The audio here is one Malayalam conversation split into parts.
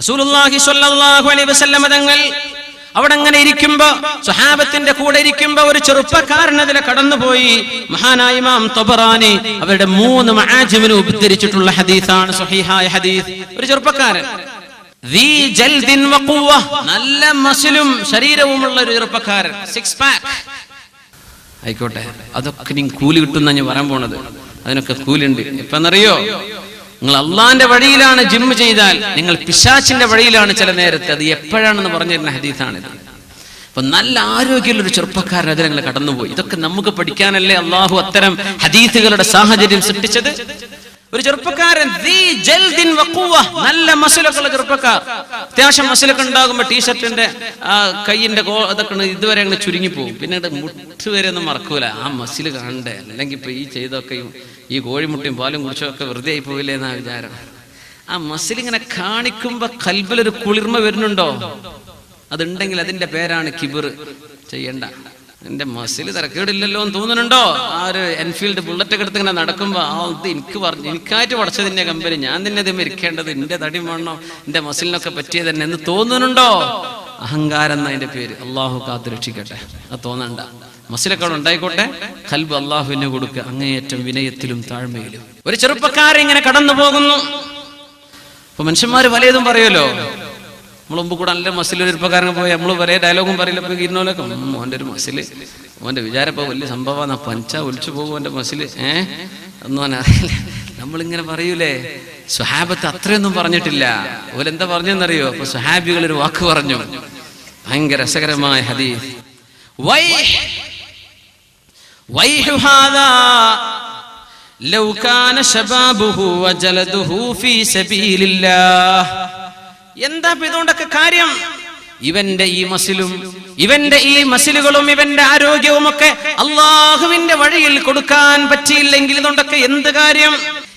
റസൂലുള്ളാഹി സ്വല്ലല്ലാഹു അലൈഹി വസല്ലമ തങ്ങൾ അവിടെ അങ്ങനെ ഇരിക്കുമ്പോ സുഹാബത്തിന്റെ കൂടെ ഇരിക്കുമ്പോ ഒരു ചെറുപ്പക്കാരൻ അതിലെ കടന്നുപോയി. മഹാനായ ഇമാം തൊബറാനി അവരുടെ മൂന്ന് മഹാജിമിനെ ഉദ്ധരിച്ചിട്ടുള്ള ഹദീസാണ് സഹിഹായ ഹദീസ്. ഒരു ചെറുപ്പക്കാരൻ. നല്ല മസിലും ശരീരവുമുള്ള ഒരു ചെറുപ്പക്കാരൻ. സിക്സ് പാക്ക് ആയിക്കോട്ടെ അതൊക്കെ നീ കൂലി കിട്ടുന്ന ഞാൻ പറയാൻ പോണത്. അതിനൊക്കെ കൂലുണ്ട്. എപ്പന്നറിയോ? നിങ്ങൾ അള്ളാന്റെ വഴിയിലാണ് ജിം ചെയ്താൽ നിങ്ങൾ പിശാച്ചിന്റെ വഴിയിലാണ് ചില നേരത്തെ. അത് എപ്പോഴാണെന്ന് പറഞ്ഞിരുന്ന ഹദീസാണിത്. അപ്പൊ നല്ല ആരോഗ്യമുള്ള ഒരു ചെറുപ്പക്കാരൻ അതിൽ നിങ്ങൾ കടന്നുപോയി. ഇതൊക്കെ നമുക്ക് പഠിക്കാനല്ലേ അള്ളാഹു അത്തരം ഹദീസുകളുടെ സാഹചര്യം സൃഷ്ടിച്ചത്? ഒരു ചെറുപ്പക്കാരൻ. നല്ല മസിലൊക്കെ ഉള്ള ചെറുപ്പക്കാർ. അത്യാവശ്യം മസിലൊക്കെ ഉണ്ടാകുമ്പോ ടീഷർട്ടിന്റെ ആ കൈയിന്റെ കോ അതൊക്കെ ഇതുവരെ അങ്ങനെ ചുരുങ്ങി പോകും. പിന്നീട് മുട്ട് വരെ ഒന്നും മറക്കൂല. ആ മസിൽ കാണണ്ടേ? അല്ലെങ്കിൽ ഇപ്പൊ ഈ ചെയ്തൊക്കെ ഈ- കോഴിമുട്ടയും പാലും കുടിച്ചൊക്കെ വെറുതെ ആയി പോയില്ലേ എന്നാ വിചാരം. ആ മസിൽ ഇങ്ങനെ കാണിക്കുമ്പോ കൽബിലൊരു കുളിർമ വരുന്നുണ്ടോ? അതുണ്ടെങ്കിൽ അതിന്റെ പേരാണ് കിബിർ. ചെയ്യണ്ട. എന്റെ മസിൽ തിരക്കേടില്ലല്ലോ എന്ന് തോന്നുന്നുണ്ടോ? ആ ഒരു എൻഫീൽഡ് ബുള്ളറ്റ് എടുത്ത് ഇങ്ങനെ നടക്കുമ്പോ ആ ഇത് എനിക്ക് പറഞ്ഞു എനിക്കായിട്ട് പഠിച്ചതിന്റെ കമ്പനി ഞാൻ തന്നെ ഇത് മരിക്കേണ്ടത് എന്റെ തടി മണ്ണോ എന്റെ മസിലിനൊക്കെ പറ്റിയത് തന്നെ എന്ന് തോന്നുന്നുണ്ടോ? അഹങ്കാരം എന്നതിന്റെ പേര്. അള്ളാഹു കാത്തു രക്ഷിക്കട്ടെ അത് തോന്നണ്ട. മസിലക്കാട് ഉണ്ടായിക്കോട്ടെ? കൽബ് അള്ളാഹുവിന് കൊടുക്കുക. അങ്ങേയറ്റം വിനയത്തിലും താഴ്മയിലും. ഒരു ചെറുപ്പക്കാരൻ ഇങ്ങനെ കടന്നു പോകുന്നു. അപ്പൊ മനുഷ്യന്മാർ പലതും പറയുമല്ലോ. നമ്മൾ മുമ്പ് കൂടെ നല്ല മസിലൊരു ഒരു പോയി നമ്മൾ വലിയ ഡയലോഗും പറയില്ല? അപ്പൊ ഇരുന്നോലൊക്കെ മോന്റെ ഒരു മസിൽ. മോന്റെ വിചാരപ്പോ വലിയ സംഭവമാണ് പഞ്ച ഒലിച്ചു പോകും എന്റെ മസിൽ. ഏഹ് എന്നോനെ അറിയില്ല. നമ്മളിങ്ങനെ പറയൂലേ? സുഹാബത്ത് അത്രയൊന്നും പറഞ്ഞിട്ടില്ല. ഓലെന്താ പറഞ്ഞെന്നറിയോ? അപ്പൊ സുഹാബികൾ ഒരു വാക്ക് പറഞ്ഞു. ഭയങ്കര രസകരമായ ഹദീസ്. വൈ لو كان شبابه وجلده في سبيل الله എന്താ ഇപ്പൊ ഇതുകൊണ്ടൊക്കെ കാര്യം ഇവന്റെ ഈ മസിലും ഇവന്റെ ഈ മസിലുകളും ഇവന്റെ ആരോഗ്യവും ഒക്കെ അള്ളാഹുവിന്റെ വഴിയിൽ കൊടുക്കാൻ പറ്റിയില്ലെങ്കിൽ ഇതുകൊണ്ടൊക്കെ എന്ത് കാര്യം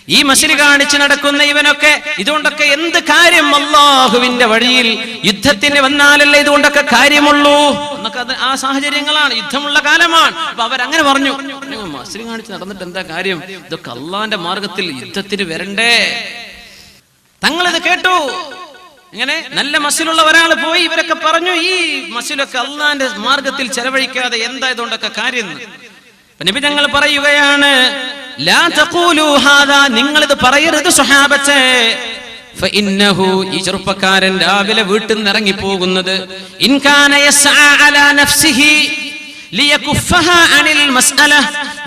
ഈ മസില് കാണിച്ച് നടക്കുന്ന ഇവനൊക്കെ ഇതുകൊണ്ടൊക്കെ എന്ത് കാര്യം അള്ളാഹുവിന്റെ വഴിയിൽ യുദ്ധത്തിന് വന്നാലല്ലേ ഇതുകൊണ്ടൊക്കെ കാര്യമുള്ളൂ എന്നൊക്കെ അത് ആ സാഹചര്യങ്ങളാണ്. യുദ്ധമുള്ള കാലമാണ്. അപ്പൊ അവരങ്ങനെ പറഞ്ഞു. മസ്ലിം കാണിച്ച് നടന്നിട്ട് എന്താ കാര്യം? ഇതൊക്കെ അള്ളാന്റെ മാർഗത്തിൽ യുദ്ധത്തിന് വരണ്ടേ? തങ്ങളിത് കേട്ടു. ഇങ്ങനെ നല്ല മസിലുള്ള ഒരാൾ പോയി. ഇവരൊക്കെ പറഞ്ഞു ഈ മസിലൊക്കെ അള്ളാന്റെ മാർഗത്തിൽ ചെലവഴിക്കാതെ എന്താ ഇതുകൊണ്ടൊക്കെ കാര്യം. നബി തങ്ങൾ പറയുകയാണ് നിങ്ങൾ ഇത് പറയരുത് ഫഇന്നഹു ഈ ചെറുപ്പക്കാരൻ രാവിലെ വീട്ടിൽ നിന്ന് ഇറങ്ങി പോകുന്നത് ഇൻ കാന യസ്ആ അലാ നഫ്സിഹി ലിയകുഫഹ അനിൽ മസ്അല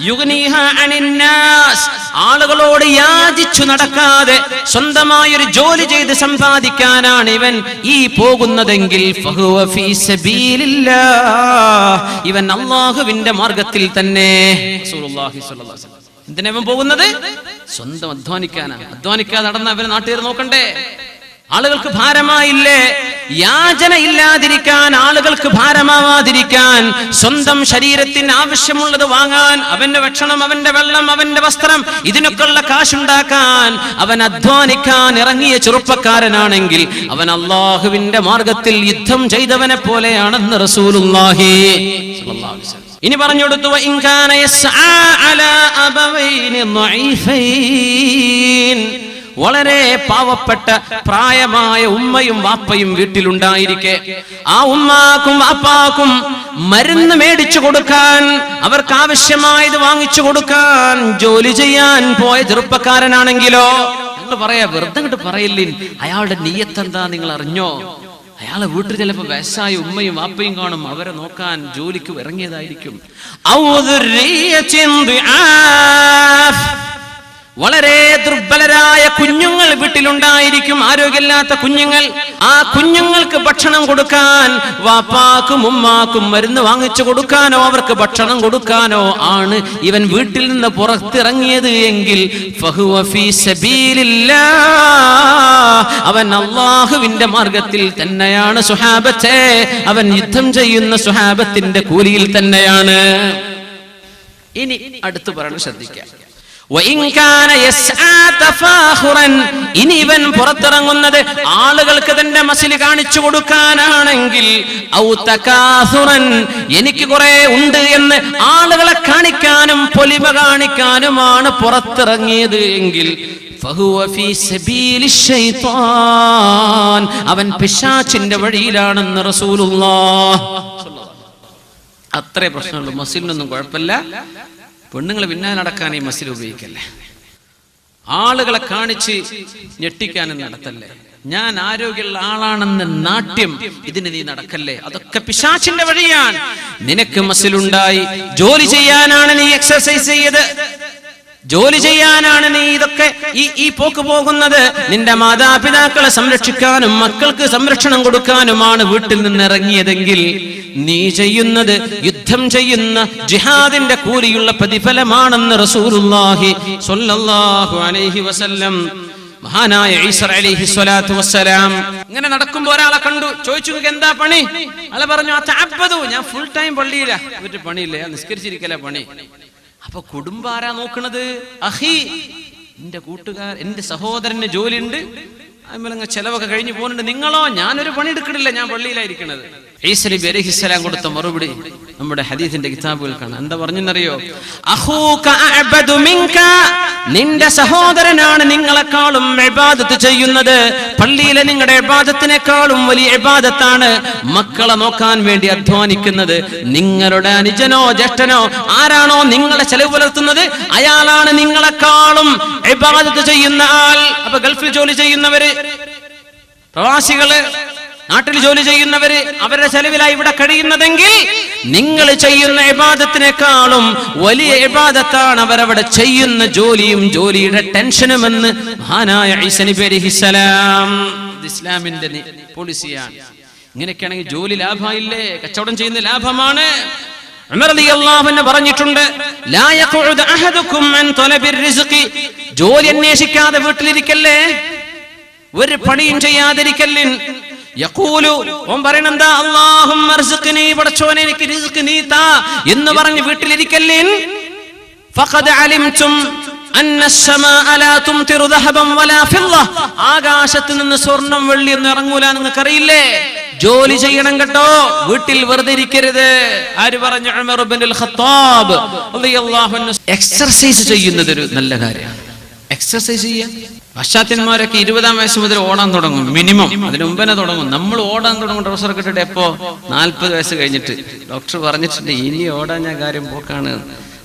യുഗ്നിഹ അനിൻ നാസ്. ആളുകളോട് യാചിച്ചു നടക്കാതെ സ്വന്തമായി ഒരു ജോലി ചെയ്ത് സമ്പാദിക്കാനാണ് ഇവൻ ഈ പോകുന്നതെങ്കിൽ. ഇവൻ അള്ളാഹുവിന്റെ മാർഗത്തിൽ തന്നെ. എന്തിനാ ഇവൻ പോകുന്നത്? സ്വന്തം അധ്വാനിക്കാനാണ് അധ്വാനിക്കാതെ നടന്ന അവരെ നാട്ടുകാർ നോക്കണ്ടേ? ആളുകൾക്ക് ഭാരമായില്ലേ? യാചന ഇല്ലാതിരിക്കാൻ ആളുകൾക്ക് ഭാരമാവാതിരിക്കാൻ സ്വന്തം ശരീരത്തിന് ആവശ്യമുള്ളത് വാങ്ങാൻ അവന്റെ ഭക്ഷണം അവന്റെ വെള്ളം അവന്റെ വസ്ത്രം ഇതിനൊക്കെയുള്ള കാശുണ്ടാക്കാൻ അവൻ അധ്വാനിക്കാൻ ഇറങ്ങിയ ചെറുപ്പക്കാരനാണെങ്കിൽ അവൻ അള്ളാഹുവിന്റെ മാർഗത്തിൽ യുദ്ധം ചെയ്തവനെ പോലെയാണെന്ന് വസല്ലം. ഇനി പറഞ്ഞു കൊടുത്തു "വ യസ്ആ അലാ അബവൈനി ളഈഫൈൻ." വളരെ പാവപ്പെട്ട പ്രായമായ ഉമ്മയും വാപ്പയും വീട്ടിലുണ്ടായിരിക്കെ. ആ ഉമ്മാക്കും വാപ്പാക്കും മരുന്ന് മേടിച്ചു കൊടുക്കാൻ അവർക്ക് ആവശ്യമായത് വാങ്ങിച്ചു കൊടുക്കാൻ ജോലി ചെയ്യാൻ പോയ ചെറുപ്പക്കാരനാണെങ്കിലോ? ഞങ്ങൾ പറയാ വെറുതെ അങ്ങോട്ട് പറയില്ലേ അയാളുടെ നീയത്തെന്താ നിങ്ങൾ അറിഞ്ഞോ? അയാളെ വീട്ടിൽ ചിലപ്പോ വയസ്സായ ഉമ്മയും വാപ്പയും കാണും അവരെ നോക്കാൻ ജോലിക്ക് ഇറങ്ങിയതായിരിക്കും. വളരെ ദുർബലരായ കുഞ്ഞുങ്ങൾ വീട്ടിലുണ്ടായിരിക്കും. ആരോഗ്യമില്ലാത്ത കുഞ്ഞുങ്ങൾ. ആ കുഞ്ഞുങ്ങൾക്ക് ഭക്ഷണം കൊടുക്കാൻ വാപ്പാക്കും ഉമ്മാക്കും മരുന്ന് വാങ്ങിച്ചു കൊടുക്കാനോ അവർക്ക് ഭക്ഷണം കൊടുക്കാനോ ആണ് ഇവൻ വീട്ടിൽ നിന്ന് പുറത്തിറങ്ങിയത് എങ്കിൽ. അവൻ അള്ളാഹുവിന്റെ മാർഗത്തിൽ തന്നെയാണ് സുഹാബത്തെ. അവൻ യുദ്ധം ചെയ്യുന്ന സുഹാബത്തിന്റെ കൂലിയിൽ തന്നെയാണ്. ഇനി അടുത്ത് പറയണം ശ്രദ്ധിക്കാം. ഇനി ഇവൻ പുറത്തിറങ്ങുന്നത് ആളുകൾക്ക് തന്റെ മസിൽ കാണിച്ചു കൊടുക്കാനാണെങ്കിൽ എനിക്ക് കുറെ ഉണ്ട് എന്ന് ആളുകളെ കാണിക്കാനും പൊലിമ കാണിക്കാനുമാണ് പുറത്തിറങ്ങിയത് എങ്കിൽ. അവൻ പിശാച്ചിന്റെ വഴിയിലാണെന്ന് റസൂലുള്ള അത്രേ പ്രശ്നമുള്ളൂ മസിലിനൊന്നും കുഴപ്പമില്ല പെണ്ണുങ്ങൾ പിന്നാലെ നടക്കാൻ ഈ മസിൽ ഉപയോഗിക്കല്ലേ? ആളുകളെ കാണിച്ച് ഞെട്ടിക്കാനും നടത്തല്ലേ? ഞാൻ ആരോഗ്യമുള്ള ആളാണെന്ന് നാട്യം ഇതിന് നീ നടക്കല്ലേ? അതൊക്കെ പിശാച്ചിന്റെ വഴിയാണ്. നിനക്ക് മസിലുണ്ടായി. ജോലി ചെയ്യാനാണ് നീ എക്സർസൈസ് ചെയ്ത് ജോലി ചെയ്യാനാണ് നീ ഇതൊക്കെ ഈ ഈ പോക്ക് പോകുന്നത്. നിന്റെ മാതാപിതാക്കളെ സംരക്ഷിക്കാനും മക്കൾക്ക് സംരക്ഷണം കൊടുക്കാനുമാണ് വീട്ടിൽ നിന്ന് ഇറങ്ങിയതെങ്കിൽ നീ ചെയ്യുന്നത് യുദ്ധം ചെയ്യുന്ന ജിഹാദിന്റെ കൂലിയുള്ള പ്രതിഫലമാണെന്ന് റസൂലുള്ളാഹി സ്വല്ലല്ലാഹു അലൈഹി വസല്ലം മഹാനായ സ്വലാത്തു ഇങ്ങനെ നടക്കുമ്പോ ഒരാളെ കണ്ടു ചോദിച്ചു "നിങ്ങൾക്ക് എന്താ പണി? അയാളെ പറഞ്ഞു "അത്തഅബ്ബദു." ഞാൻ ഫുൾ ടൈം പള്ളിയില്ല എന്നിട്ട് പണിയില്ല നിസ്കരിച്ചിരിക്കല പണി. അപ്പൊ കുടുംബം ആരാ നോക്കണത്? അഹി എന്റെ കൂട്ടുകാർ എന്റെ സഹോദരന് ജോലിയുണ്ട്. അതുപോലെ ചെലവൊക്കെ കഴിഞ്ഞു പോകുന്നുണ്ട്. നിങ്ങളോ? ഞാനൊരു പണി എടുക്കണില്ല ഞാൻ പള്ളിയിലായിരിക്കണത് ഈസ നബി അലൈഹിസ്സലാം കൊടുത്ത മറുപടി നമ്മുടെ ഹദീസിന്റെ കിതാബുകൾ കാണാം. എന്താ പറഞ്ഞെന്നറിയോ? നിന്റെ സഹോദരനാണ് നിങ്ങളെക്കാളും ഇബാദത്ത് ചെയ്യുന്നത്. പള്ളിയിലെ നിങ്ങളുടെ എബാദത്തിനേക്കാളും വലിയ ഇബാദത്താണ് മക്കളെ നോക്കാൻ വേണ്ടി അധ്വാനിക്കുന്നത്. നിങ്ങളുടെ അനുജനോ ജ്യേഷ്ഠനോ ആരാണോ നിങ്ങളെ ചെലവ് പുലർത്തുന്നത്? അയാളാണ് നിങ്ങളെക്കാളും ഇബാദത്ത് ചെയ്യുന്ന ആൾ. അപ്പൊ ഗൾഫിൽ ജോലി ചെയ്യുന്നവര് പ്രവാസികൾ നാട്ടിൽ ജോലി ചെയ്യുന്നവര് അവരുടെ ചെലവിലായി ഇവിടെ കഴിയുന്നതെങ്കിൽ നിങ്ങൾ ചെയ്യുന്ന എബാദത്തിനേക്കാളും വലിയ ഇബാദത്താണ് അവരവിടെ ചെയ്യുന്ന ജോലിയും ജോലിയുടെ ടെൻഷനും എന്ന് മഹാനായ ഇസ്ലാമിന്റെ പോളിസിയാണ് ഇങ്ങനെയൊക്കെയാണെങ്കിൽ ജോലി ലാഭമായില്ലേ? കച്ചവടം ചെയ്യുന്ന ലാഭമാണ്. പറഞ്ഞിട്ടുണ്ട് ജോലി അന്വേഷിക്കാതെ വീട്ടിലിരിക്കല്ലേ? ഒരു പണിയും ചെയ്യാതിരിക്കല്ലിൻ. യക്കൂലു ഓൻ എനിക്ക് എന്ന് പറഞ്ഞ് വീട്ടിലിരിക്കല്ലേ? അലിംതും ആകാശത്ത് നിന്ന് സ്വർണം വെള്ളി ഒന്നും ഇറങ്ങൂല നിങ്ങൾക്ക് ജോലി ചെയ്യണം കേട്ടോ വീട്ടിൽ വെറുതെ ഇരിക്കരുത്. ആര് പറഞ്ഞു? എക്സർസൈസ് ചെയ്യുന്നത് ഒരു നല്ല കാര്യമാണ്. എക്സർസൈസ് ചെയ്യാൻ പാശ്ചാത്യന്മാരൊക്കെ ഇരുപതാം വയസ്സ് മുതൽ ഓടാൻ തുടങ്ങും മിനിമം. അതിന് മുമ്പനെ തുടങ്ങും. നമ്മൾ ഓടാൻ തുടങ്ങും ഡ്രസ്സർ ഇട്ടിട്ട് എപ്പോ? നാല്പത് വയസ്സ് കഴിഞ്ഞിട്ട്. ഡോക്ടർ പറഞ്ഞിട്ടുണ്ട് ഇനി ഓടാൻ ഞാൻ കാര്യം പോക്കാണ്.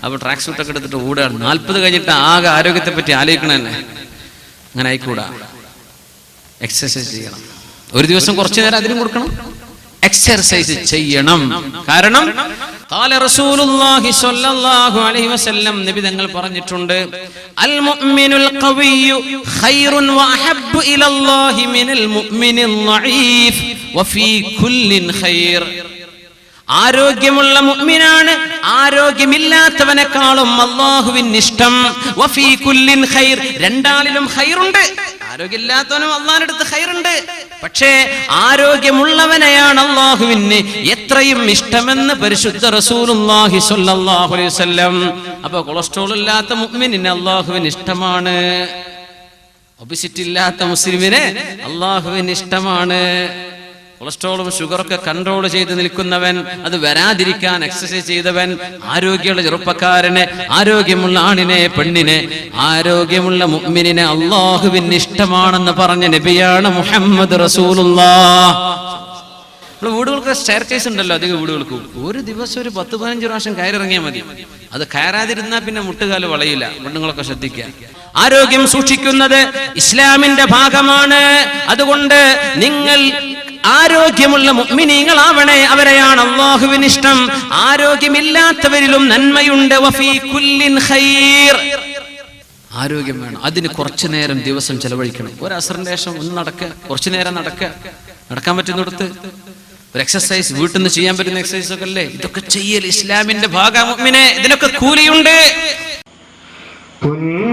അപ്പൊ ട്രാക്ക് സൂട്ടൊക്കെ എടുത്തിട്ട് ഓടുകയാണ്. നാല്പത് കഴിഞ്ഞിട്ട് ആകെ ആരോഗ്യത്തെ പറ്റി ആലോചിക്കണ തന്നെ അങ്ങനെ ആയിക്കൂടാ. എക്സസൈസ് ചെയ്യണം. ഒരു ദിവസം കുറച്ചു നേരം അതിനും കൊടുക്കണം. എക്സർസൈസ് ചെയ്യണം. കാരണം കാല റസൂലുള്ളാഹി സ്വല്ലല്ലാഹു അലൈഹി വസല്ലം നബി തങ്ങൾ പറഞ്ഞിട്ടുണ്ട് അൽ മുഅ്മിനുൽ ഖവിയ്യു ഖൈറുൻ വഅഹബ്ബു ഇലല്ലാഹി മിനൽ മുഅ്മിനിൽ ളഈഫ് വഫീ കുല്ലിൻ ഖൈർ. ആരോഗ്യമുള്ള മുഅ്മിനാണ് ആരോഗ്യമില്ലാത്തവനെക്കാളും അള്ളാഹുവിൻ ഇഷ്ടം വഫീ കുല്ലിൻ ഖൈർ. രണ്ടാളിലും ഖൈറുണ്ട് ആരോഗ്യമില്ലാത്തവനും അള്ളാഹിനടുത്ത് ഹൈറുണ്ട് പക്ഷേ ആരോഗ്യമുള്ളവനെയാണ് അള്ളാഹുവിന് എത്രയും ഇഷ്ടമെന്ന് പരിശുദ്ധ റസൂലുള്ളാഹി സ്വല്ലല്ലാഹു അലൈഹി വസല്ലം. അപ്പൊ കൊളസ്ട്രോൾ ഇല്ലാത്ത മുഅ്മിനിന് അള്ളാഹുവിന് ഇഷ്ടമാണ്. ഒബിസിറ്റി ഇല്ലാത്ത മുസ്ലിമിന് അള്ളാഹുവിന് ഇഷ്ടമാണ്. കൊളസ്ട്രോളും ഷുഗറൊക്കെ കൺട്രോൾ ചെയ്ത് നിൽക്കുന്നവൻ അത് വരാതിരിക്കാൻ എക്സസൈസ് ചെയ്തവൻ ആരോഗ്യമുള്ള ചെറുപ്പക്കാരനെ ആരോഗ്യമുള്ള ആണിനെ പെണ്ണിനെ ആരോഗ്യമുള്ള മുഅ്മിനിനെ അള്ളാഹുവിന് ഇഷ്ടമാണെന്ന് പറഞ്ഞ നബിയാണ് മുഹമ്മദ് റസൂലുള്ള വീടുകൾക്ക് സ്റ്റെയർ കേസ് ഉണ്ടല്ലോ അധികം വീടുകൾക്ക്. ഒരു ദിവസം ഒരു പത്ത് പതിനഞ്ച് പ്രാവശ്യം കയറിറങ്ങിയാൽ മതി. അത് കയറാതിരുന്നാൽ പിന്നെ മുട്ടുകാൽ വളയില്ല പെണ്ണുങ്ങളൊക്കെ ശ്രദ്ധിക്കുക. ആരോഗ്യം സൂക്ഷിക്കുന്നത് ഇസ്ലാമിന്റെ ഭാഗമാണ്. അതുകൊണ്ട് നിങ്ങൾ ആരോഗ്യമുള്ള മുഗ്മിനീങ്ങളാവണേ അവരെയാണ് അള്ളാഹുവിന് ഇഷ്ടം ആരോഗ്യമില്ലാത്തവരിലും നന്മയുണ്ട്. വഫീ കുല്ലിൻ ഖൈർ. ആരോഗ്യം വേണം. അതിന് കുറച്ചു നേരം ദിവസം ചെലവഴിക്കണം. ഒരു അസറിന്റെ ശേഷം ഒന്ന് നടക്കുക കുറച്ചു നേരം നടക്കുക നടക്കാൻ പറ്റുന്നിടത്ത് ഒരു എക്സസൈസ് വീട്ടിൽ നിന്ന് ചെയ്യാൻ പറ്റുന്ന എക്സസൈസ് ഒക്കെ അല്ലേ? ഇതൊക്കെ ചെയ്യൽ ഇസ്ലാമിന്റെ ഭാഗമിനെ ഇതിനൊക്കെ കൂലിയുണ്ട്. പുന്നാരനബി